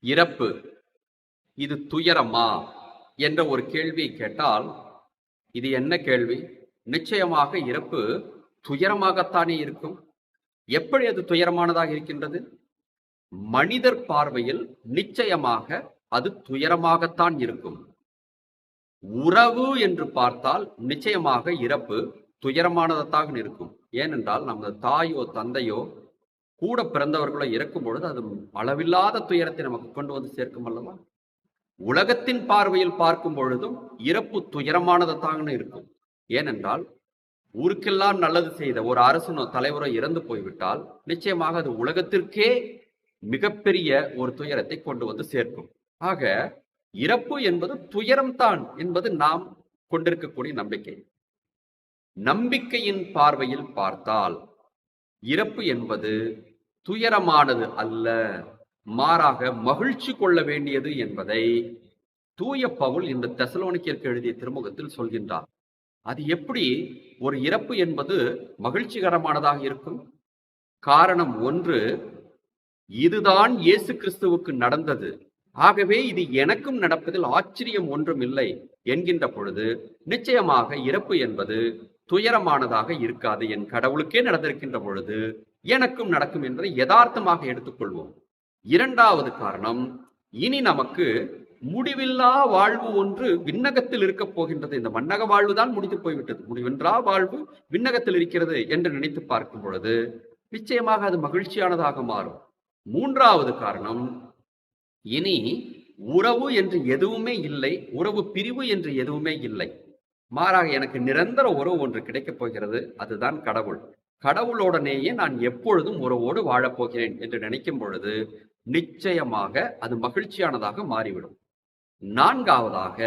இறப்பு. இது துயரமா? என்ற ஒரு கேள்வியை கேட்டால் இது என்ன கேள்வி? நிச்சயமாக இறப்பு துயரமாகத்தானே இருக்கும். எப்படி அது துயரமானதாக இருக்கின்றது? மனிதர் பார்வையில் நிச்சயமாக அது துயரமாகத்தான் இருக்கும். உறவு என்று பார்த்தால் நிச்சயமாக இறப்பு துயரமானதாக இருக்கும். ஏனென்றால் நமது தாயோ தந்தையோ கூட பிறந்தவர்களோ இறக்கும் பொழுது அது அளவில்லாத துயரத்தை நமக்கு கொண்டு வந்து சேர்க்கும் அல்லவா? உலகத்தின் பார்வையில் பார்க்கும் பொழுதும் இறப்பு துயரமானதாக இருக்கும். ஏனென்றால் ஊருக்கெல்லாம் நல்லது செய்த ஒரு அரசனோ தலைவரோ இறந்து போய்விட்டால் நிச்சயமாக அது உலகத்திற்கே மிகப்பெரிய ஒரு துயரத்தை கொண்டு வந்து சேர்க்கும். ஆக இறப்பு என்பது துயரம்தான் என்பது நாம் கொண்டிருக்கக்கூடிய நம்பிக்கை. நம்பிக்கையின் பார்வையில் பார்த்தால் இறப்பு என்பது துயரமானது அல்ல மாறாக மகிழ்ச்சி கொள்ள வேண்டியது என்பதை தூய பவுல் இந்த தெசலோனிக்கிற்கு எழுதிய திருமுகத்தில் சொல்கின்றார். அது எப்படி? ஒரு இறப்பு என்பது மகிழ்ச்சிகரமானதாக இருக்கும். காரணம் ஒன்று இதுதான் இயேசு கிறிஸ்துவுக்கு நடந்தது. ஆகவே இது எனக்கும் நடப்பதில் ஆச்சரியம் ஒன்றும் இல்லை என்கின்ற பொழுது நிச்சயமாக இறப்பு என்பது துயரமானதாக இருக்காது. என் கடவுளுக்கே நடந்திருக்கின்ற பொழுது எனக்கும் நடக்கும் என்பதை யதார்த்தமாக எடுத்துக்கொள்வோம். இரண்டாவது காரணம் இனி நமக்கு முடிவில்லா வாழ்வு ஒன்று விண்ணகத்தில் இருக்கப் போகின்றது. இந்த மன்னக வாழ்வு தான் முடித்து போய்விட்டது. முடிவின்றா வாழ்வு விண்ணகத்தில் இருக்கிறது என்று நினைத்து பார்க்கும் பொழுது நிச்சயமாக அது மகிழ்ச்சியானதாக மாறும். மூன்றாவது காரணம் இனி உறவு என்று எதுவுமே இல்லை உறவு பிரிவு என்று எதுவுமே இல்லை. மாறாக எனக்கு நிரந்தர உறவு ஒன்று கிடைக்கப் போகிறது. அதுதான் கடவுள். கடவுளோடனேயே நான் எப்பொழுதும் உறவோடு வாழப்போகிறேன் என்று நினைக்கும் பொழுது நிச்சயமாக அது மகிழ்ச்சியானதாக மாறிவிடும். நான்காவதாக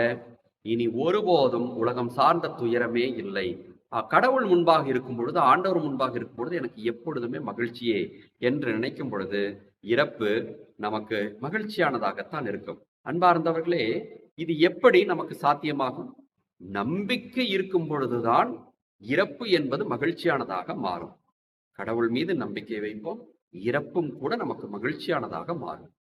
இனி ஒருபோதும் உலகம் சார்ந்த துயரமே இல்லை. கடவுள் முன்பாக இருக்கும் பொழுது ஆண்டவர் முன்பாக இருக்கும் பொழுது எனக்கு எப்பொழுதுமே மகிழ்ச்சியே என்று நினைக்கும் பொழுது இறப்பு நமக்கு மகிழ்ச்சியானதாகத்தான் இருக்கும். அன்பார்ந்தவர்களே இது எப்படி நமக்கு சாத்தியமாகும்? நம்பிக்கை இருக்கும் பொழுதுதான் இறப்பு என்பது மகிழ்ச்சியானதாக மாறும். கடவுள் மீது நம்பிக்கை வைப்போம் இறப்பும் கூட நமக்கு மகிழ்ச்சியானதாக மாறும்.